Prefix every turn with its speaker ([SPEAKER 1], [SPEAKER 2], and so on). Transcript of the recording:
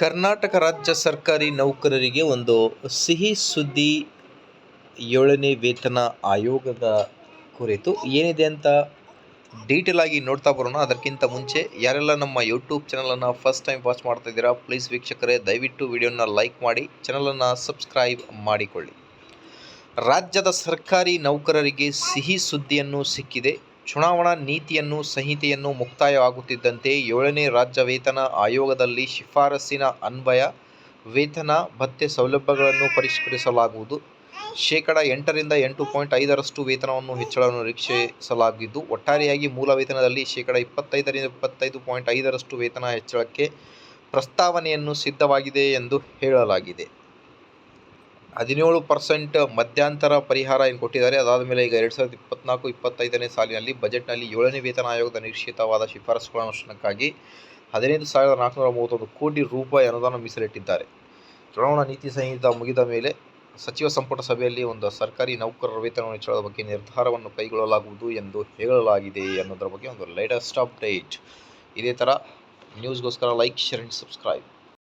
[SPEAKER 1] ಕರ್ನಾಟಕ ರಾಜ್ಯ ಸರ್ಕಾರಿ ನೌಕರರಿಗೆ ಒಂದು ಸಿಹಿ ಸುದ್ದಿ ಏಳನೇ ವೇತನ ಆಯೋಗದ ಕುರಿತು ಏನಿದೆ ಅಂತ ಡೀಟೇಲ್ ಆಗಿ ನೋಡ್ತಾ ಬರೋಣ. ಅದಕ್ಕಿಂತ ಮುಂಚೆ ಯಾರೆಲ್ಲ ನಮ್ಮ ಯೂಟ್ಯೂಬ್ ಚಾನಲನ್ನು ಫಸ್ಟ್ ಟೈಮ್ ವಾಚ್ ಮಾಡ್ತಾ ಇದ್ದೀರಾ ಪ್ಲೀಸ್ ವೀಕ್ಷಕರೇ, ದಯವಿಟ್ಟು ವಿಡಿಯೋನ ಲೈಕ್ ಮಾಡಿ ಚಾನಲನ್ನು ಸಬ್ಸ್ಕ್ರೈಬ್ ಮಾಡಿಕೊಳ್ಳಿ. ರಾಜ್ಯದ ಸರ್ಕಾರಿ ನೌಕರರಿಗೆ ಸಿಹಿ ಸುದ್ದಿಯನ್ನು ಸಿಕ್ಕಿದೆ. ಚುನಾವಣಾ ನೀತಿಯನ್ನು, ಸಂಹಿತೆಯನ್ನು ಮುಕ್ತಾಯವಾಗುತ್ತಿದ್ದಂತೆ ಏಳನೇ ರಾಜ್ಯ ವೇತನ ಆಯೋಗದಲ್ಲಿ ಶಿಫಾರಸ್ಸಿನ ಅನ್ವಯ, ವೇತನ, ಭತ್ಯೆ ಸೌಲಭ್ಯಗಳನ್ನು ಪರಿಷ್ಕರಿಸಲಾಗುವುದು. ಶೇಕಡ ಎಂಟರಿಂದ ಎಂಟು ಪಾಯಿಂಟ್ ಐದರಷ್ಟು ವೇತನವನ್ನು ಹೆಚ್ಚಳವನ್ನು ನಿರೀಕ್ಷಿಸಲಾಗಿದ್ದು, ಒಟ್ಟಾರೆಯಾಗಿ ಮೂಲ ವೇತನದಲ್ಲಿ ಶೇಕಡ ಇಪ್ಪತ್ತೈದರಿಂದ ಇಪ್ಪತ್ತೈದು ಪಾಯಿಂಟ್ ಐದರಷ್ಟು ವೇತನ ಹೆಚ್ಚಳಕ್ಕೆ ಪ್ರಸ್ತಾವನೆಯನ್ನು ಸಿದ್ಧವಾಗಿದೆ ಎಂದು ಹೇಳಲಾಗಿದೆ. ಹದಿನೇಳು ಪರ್ಸೆಂಟ್ ಮಧ್ಯಂತರ ಪರಿಹಾರ ಏನು ಕೊಟ್ಟಿದ್ದಾರೆ. ಅದಾದ ಮೇಲೆ ಈಗ ಎರಡು ಸಾವಿರದ ಇಪ್ಪತ್ನಾಲ್ಕು ಇಪ್ಪತ್ತೈದನೇ ಸಾಲಿನಲ್ಲಿ ಬಜೆಟ್ನಲ್ಲಿ ಏಳನೇ ವೇತನ ಆಯೋಗದ ನಿರೀಕ್ಷಿತವಾದ ಶಿಫಾರಸುಗಳ ಅನುಷ್ಠಾನಕ್ಕಾಗಿ ಹದಿನೈದು ಸಾವಿರದ ನಾಲ್ಕುನೂರ ಮೂವತ್ತೊಂದು ಕೋಟಿ ರೂಪಾಯಿ ಅನುದಾನ ಮೀಸಲಿಟ್ಟಿದ್ದಾರೆ. ಚುನಾವಣಾ ನೀತಿ ಸಂಹಿತ ಮುಗಿದ ಮೇಲೆ ಸಚಿವ ಸಂಪುಟ ಸಭೆಯಲ್ಲಿ ಒಂದು ಸರ್ಕಾರಿ ನೌಕರರ ವೇತನವನ್ನು ಹೆಚ್ಚಳದ ಬಗ್ಗೆ ನಿರ್ಧಾರವನ್ನು ಕೈಗೊಳ್ಳಲಾಗುವುದು ಎಂದು ಹೇಳಲಾಗಿದೆ ಅನ್ನೋದರ ಬಗ್ಗೆ ಒಂದು ಲೇಟೆಸ್ಟ್ ಅಪ್ಡೇಟ್ ಇದೇ ಥರ ನ್ಯೂಸ್ಗೋಸ್ಕರ ಲೈಕ್ ಶೇರ್ ಆ್ಯಂಡ್ ಸಬ್ಸ್ಕ್ರೈಬ್